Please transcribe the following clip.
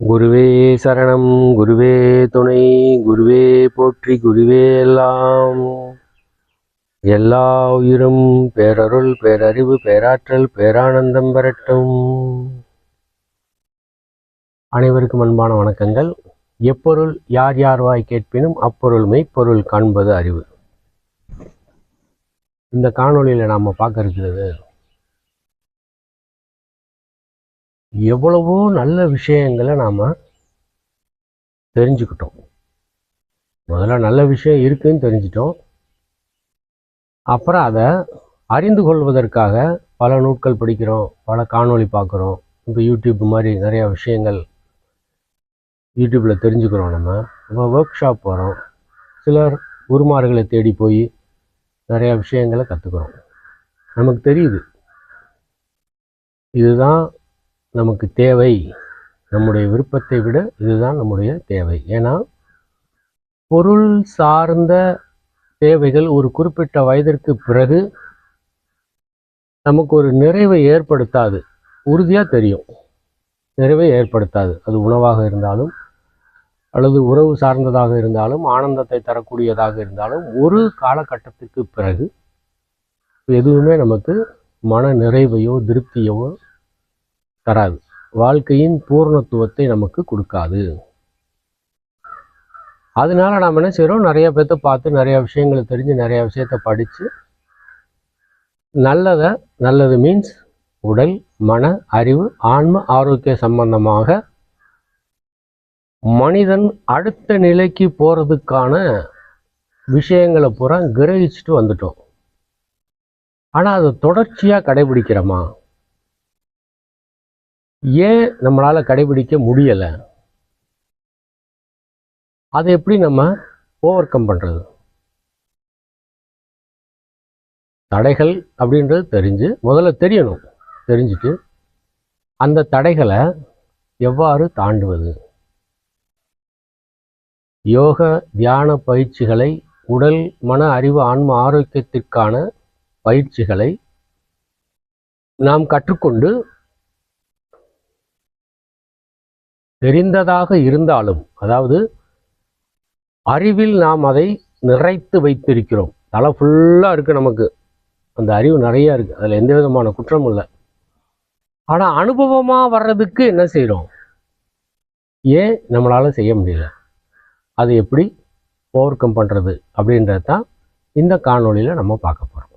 குருவே சரணம் குருவே துணை குருவே போற்றி குருவே எல்லாம். எல்லா உயிரும் பேரருள் பேரறிவு பேராற்றல் பேரானந்தம் பெறட்டும். அனைவருக்கும் அன்பான வணக்கங்கள். எப்பொருள் யார் யார் வாய் கேட்பினும் அப்பொருள் மெய்ப்பொருள் காண்பது அறிவு. இந்த காணொளியில் நாம் பார்க்க இருக்கிறது எவ்வளவோ நல்ல விஷயங்களை நாம் தெரிஞ்சுக்கிட்டோம். முதல்ல நல்ல விஷயம் இருக்குன்னு தெரிஞ்சிட்டோம். அப்புறம் அதை அறிந்து கொள்வதற்காக பல நூட்கள் படிக்கிறோம் பல காணொளி பார்க்குறோம். இப்போ யூடியூப் மாதிரி நிறையா விஷயங்கள் யூடியூப்பில் தெரிஞ்சுக்கிறோம் நம்ம. இப்போ ஒர்க் ஷாப் போகிறோம் சிலர் குருமார்களை தேடி போய் நிறையா விஷயங்களை கற்றுக்குறோம் நமக்கு தெரியுது. இதுதான் நமக்கு தேவை. நம்முடைய விருப்பத்தை விட இதுதான் நம்முடைய தேவை. ஏன்னா பொருள் சார்ந்த தேவைகள் ஒரு குறிப்பிட்ட வயதிற்கு பிறகு நமக்கு ஒரு நிறைவை ஏற்படுத்தாது. உறுதியாக தெரியும். நிறைவை ஏற்படுத்தாது. அது உணவாக இருந்தாலும் அல்லது உறவு சார்ந்ததாக இருந்தாலும் ஆனந்தத்தை தரக்கூடியதாக இருந்தாலும் ஒரு காலகட்டத்துக்கு பிறகு எதுவுமே நமக்கு மன நிறைவையோ திருப்தியோ தராது. வாழ்க்கையின் பூர்ணத்துவத்தை நமக்கு கொடுக்காது. அதனால நாம் என்ன செய்கிறோம் நிறைய பேர்த்த பார்த்து நிறைய விஷயங்களை தெரிஞ்சு நிறைய விஷயத்த படித்து நல்லதை நல்லது மீன்ஸ் உடல் மன அறிவு ஆன்ம ஆரோக்கிய சம்பந்தமாக மனிதன் அடுத்த நிலைக்கு போகிறதுக்கான விஷயங்களை பூரா கிரகிச்சுட்டு வந்துட்டோம். ஆனால் அதை தொடர்ச்சியாக கடைபிடிக்கிறோமா? ஏன் நம்மளால் கடைபிடிக்க முடியலை? அதை எப்படி நம்ம ஓவர் கம் பண்ணுறது தடைகள் அப்படின்றது தெரிஞ்சு முதல்ல தெரியணும் தெரிஞ்சுட்டு அந்த தடைகளை எவ்வாறு தாண்டுவது? யோக தியான பயிற்சிகளை உடல் மன அறிவு ஆன்ம ஆரோக்கியத்திற்கான பயிற்சிகளை நாம் கற்றுக்கொண்டு தெரிந்ததாக இருந்தாலும் அதாவது அறிவில் நாம் அதை நிறைத்து வைத்திருக்கிறோம். தலை ஃபுல்லாக இருக்குது நமக்கு. அந்த அறிவு நிறையா இருக்குது அதில் எந்த விதமான குற்றமும் இல்லை. ஆனால் அனுபவமாக வர்றதுக்கு என்ன செய்கிறோம் ஏன் நம்மளால் செய்ய முடியல? அதை எப்படி ஓவர் கம் பண்ணுறது அப்படின்றது தான் இந்த காணொளியில் நம்ம பார்க்க போகிறோம்